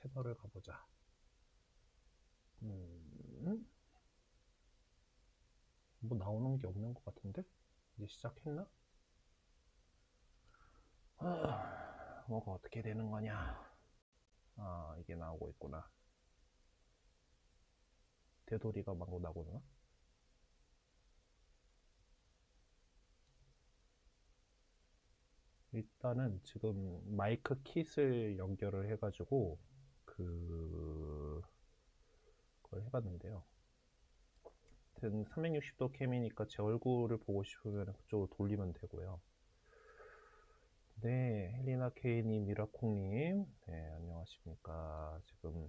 채널을 가보자. 음, 뭐 나오는 게 없는 것 같은데? 이제 시작했나? 아, 뭐가 어떻게 되는 거냐? 아, 이게 나오고 있구나. 되돌이가 막 나오나? 일단은 지금 마이크 킷을 연결을 해가지고 그 그걸 해봤는데요. 하여튼 360도 캠이니까 제 얼굴을 보고 싶으면 그쪽으로 돌리면 되고요. 네, 헬리나 케이님, 미라콩님, 네, 안녕하십니까. 지금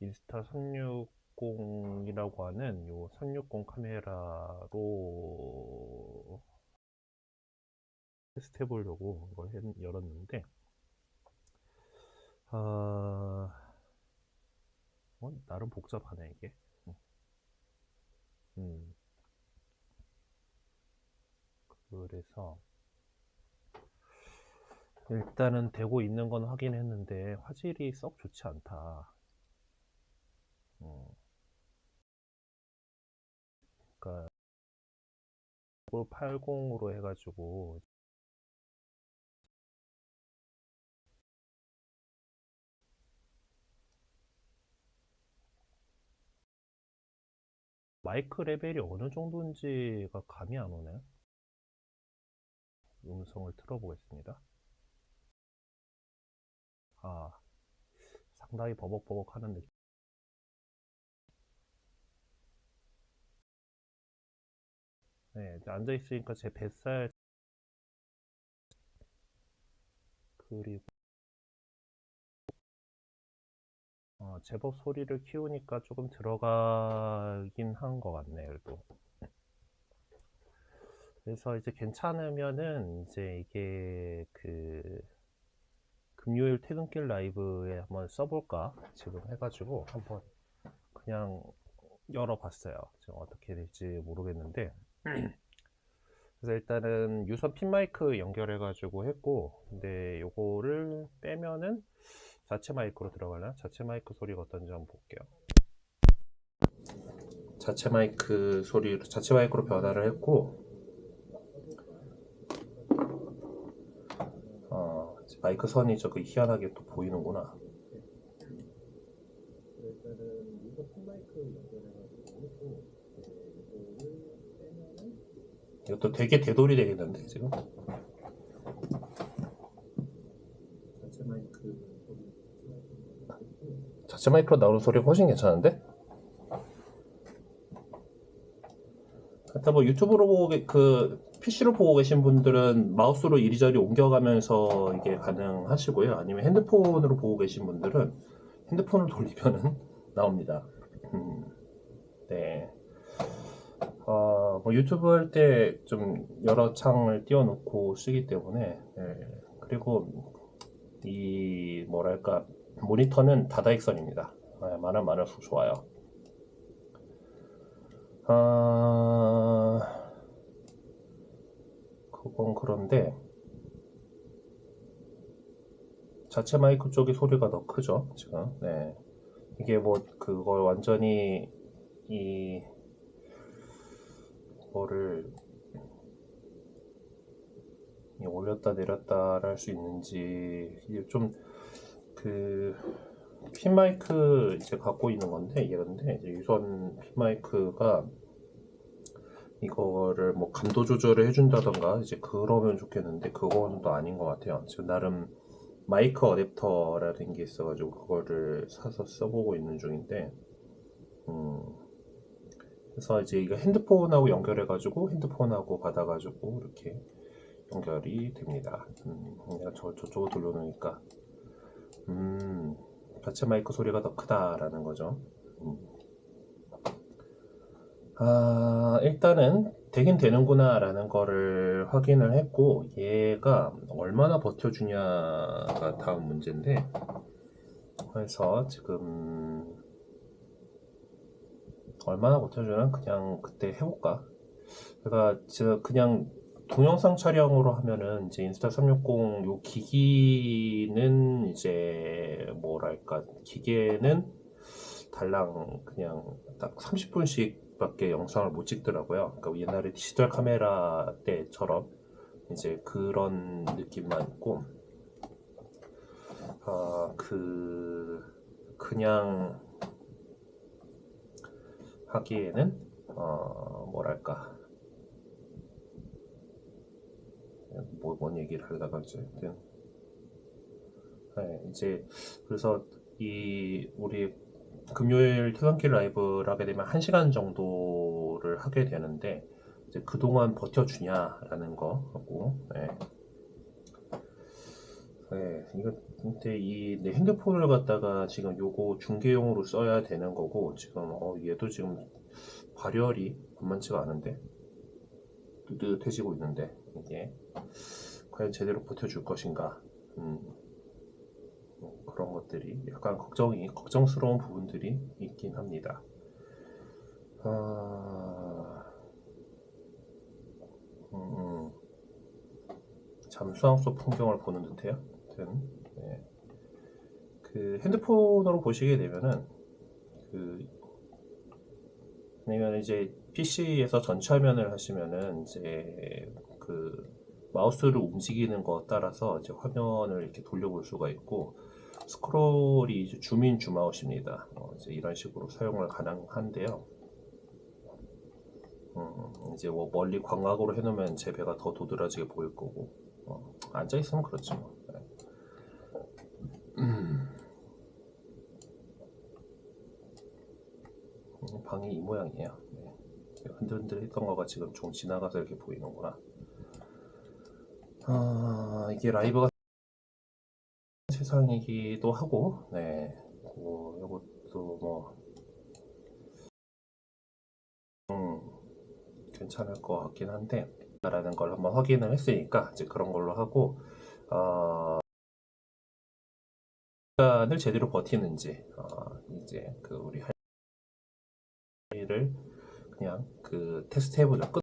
인스타 360이라고 하는 요 360 카메라로 테스트 해보려고 이걸 했- 열었는데, 아, 어, 나름 복잡하네, 이게. 음. 음. 그래서, 일단은 되고 있는 건 확인했는데, 화질이 썩 좋지 않다. 음. 그러니까, 80으로 해가지고, 마이크 레벨이 어느 정도인지가 감이 안 오네. 음성을 틀어보겠습니다. 아, 상당히 버벅버벅 하는 느낌. 네, 앉아있으니까 제 뱃살, 그리고, 제법 소리를 키우니까 조금 들어가긴 한 것 같네요, 그래도. 그래서 이제 괜찮으면은 이제 이게 그 금요일 퇴근길 라이브에 한번 써볼까 지금 해가지고 한번 그냥 열어봤어요. 지금 어떻게 될지 모르겠는데 그래서 일단은 유선 핀 마이크 연결해 가지고 했고 근데 요거를 빼면은 자체 마이크로 들어가나? 자체 마이크 소리가 어떤지 한번 볼게요. 자체 마이크 소리로 자체 마이크로 변화를 했고 어, 마이크 선이 저기 희한하게 또 보이는구나. 이것도 되게 대돌이 되겠는데 지금. 자체 마이크 자체 마이크로 나오는 소리 훨씬 괜찮은데? 하여튼 뭐 유튜브로 보고 계- 그 PC로 보고 계신 분들은 마우스로 이리저리 옮겨가면서 이게 가능하시고요. 아니면 핸드폰으로 보고 계신 분들은 핸드폰을 돌리면은 나옵니다. 음, 네. 어, 뭐 유튜브 할 때 좀 여러 창을 띄워놓고 쓰기 때문에 예. 그리고 이 뭐랄까 모니터는 다다익선입니다. 예, 많으면 많을수록 좋아요. 아, 그건 그런데 자체 마이크 쪽이 소리가 더 크죠 지금 네 이게 뭐 그걸 완전히 이 뭐를 이 올렸다 내렸다 할 수 있는지 이게 좀 그 핀 마이크 이제 갖고 있는 건데 이게 근데 이제 유선 핀 마이크가 이거를 뭐 감도 조절을 해준다던가 이제 그러면 좋겠는데 그건 또 아닌 것 같아요. 지금 나름 마이크 어댑터라는 게 있어가지고 그거를 사서 써보고 있는 중인데 음 그래서 이제 이거 핸드폰하고 연결해가지고 핸드폰하고 받아가지고 이렇게 연결이 됩니다. 음, 내가 저 저쪽으로 돌려놓으니까 음 자체 마이크 소리가 더 크다라는 거죠. 음. 아, 일단은 되긴 되는구나 라는 거를 확인을 했고 얘가 얼마나 버텨주냐가 다음 문제인데 그래서 지금 얼마나 버텨주나 그냥 그때 해볼까? 제가 지금 그냥 동영상 촬영으로 하면은 이제 인스타 360 요 기기는 이제 뭐랄까 기계는 달랑 그냥 딱 30분씩 밖에 영상을 못 찍더라고요. 그러니까 옛날에 디지털 카메라 때처럼 이제 그런 느낌만 있고 아 그 그냥 하기에는 어 뭐랄까 뭐, 뭔 얘기를 하려다가 어쨌든 네, 이제 그래서 이 우리 금요일 퇴근길 라이브를 하게 되면 1시간 정도를 하게 되는데 이제 그동안 버텨주냐라는 거고 네. 네, 이거 근데 이 내 핸드폰을 갖다가 지금 요거 중계용으로 써야 되는 거고 지금 어, 얘도 지금 발열이 만만치가 않은데? 뜨뜻해지고 있는데 이게 과연 제대로 버텨줄 것인가 음, 뭐 그런 것들이 약간 걱정이 걱정스러운 부분들이 있긴 합니다. 아, 음, 음. 잠수함 속 풍경을 보는 듯해요. 아무튼 네. 그 핸드폰으로 보시게 되면은 그 아니면 이제 PC에서 전체 화면을 하시면은 이제 그 마우스를 움직이는 것 따라서 이제 화면을 이렇게 돌려볼 수가 있고 스크롤이 이제 줌인 줌아웃입니다. 어, 이제 이런 식으로 사용을 가능한데요. 음, 이제 뭐 멀리 광각으로 해놓으면 제 배가 더 도드라지게 보일 거고 어, 앉아 있으면 그렇지 뭐. 네. 음, 음, 방이 이 모양이에요. 네. 흔들흔들했던 거가 지금 좀 지나가서 이렇게 보이는구나. 아, 이게 라이브가 세상이기도 하고, 네, 뭐 이것도 뭐, 음, 괜찮을 것 같긴 한데, 라는 걸 한번 확인을 했으니까 이제 그런 걸로 하고, 어, 시간을 제대로 버티는지, 어, 이제 그 우리 할 일을 그냥 그 테스트 해보자. 끝.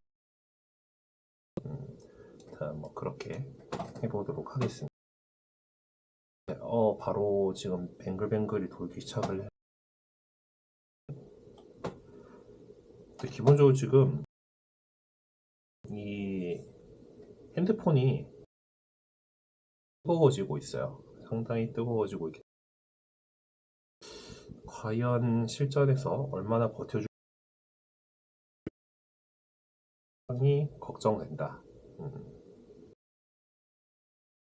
뭐 그렇게 해보도록 하겠습니다. 네, 어, 바로 지금 뱅글뱅글이 돌기 시작을 해. 기본적으로 지금 이 핸드폰이 뜨거워지고 있어요. 상당히 뜨거워지고 있기 과연 실전에서 얼마나 버텨줄 이 걱정된다. 음.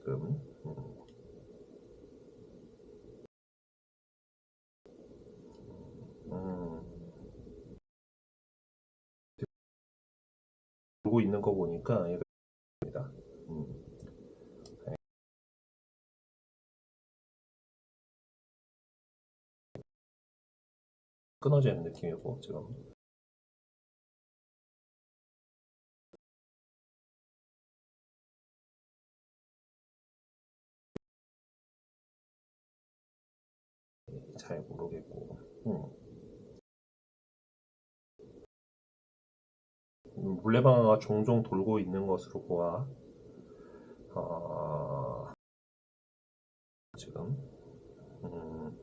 지금 음. 음. 들고 있는 거 보니까 이겁니다. 음. 네. 끊어지는 느낌이고 지금 잘 모르겠고 음. 음, 물레방아가 종종 돌고 있는 것으로 보아 어, 지금 음,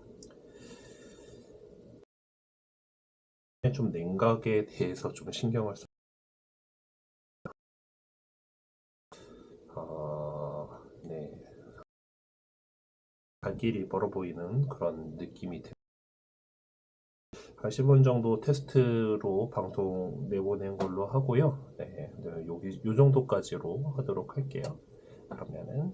좀 냉각에 대해서 좀 신경을 써. 아, 네. 갈 길이 멀어 보이는 그런 느낌이 듭니다. 한 10분 정도 테스트로 방송 내보낸 걸로 하고요. 네, 네, 여기 요 정도까지로 하도록 할게요. 그러면은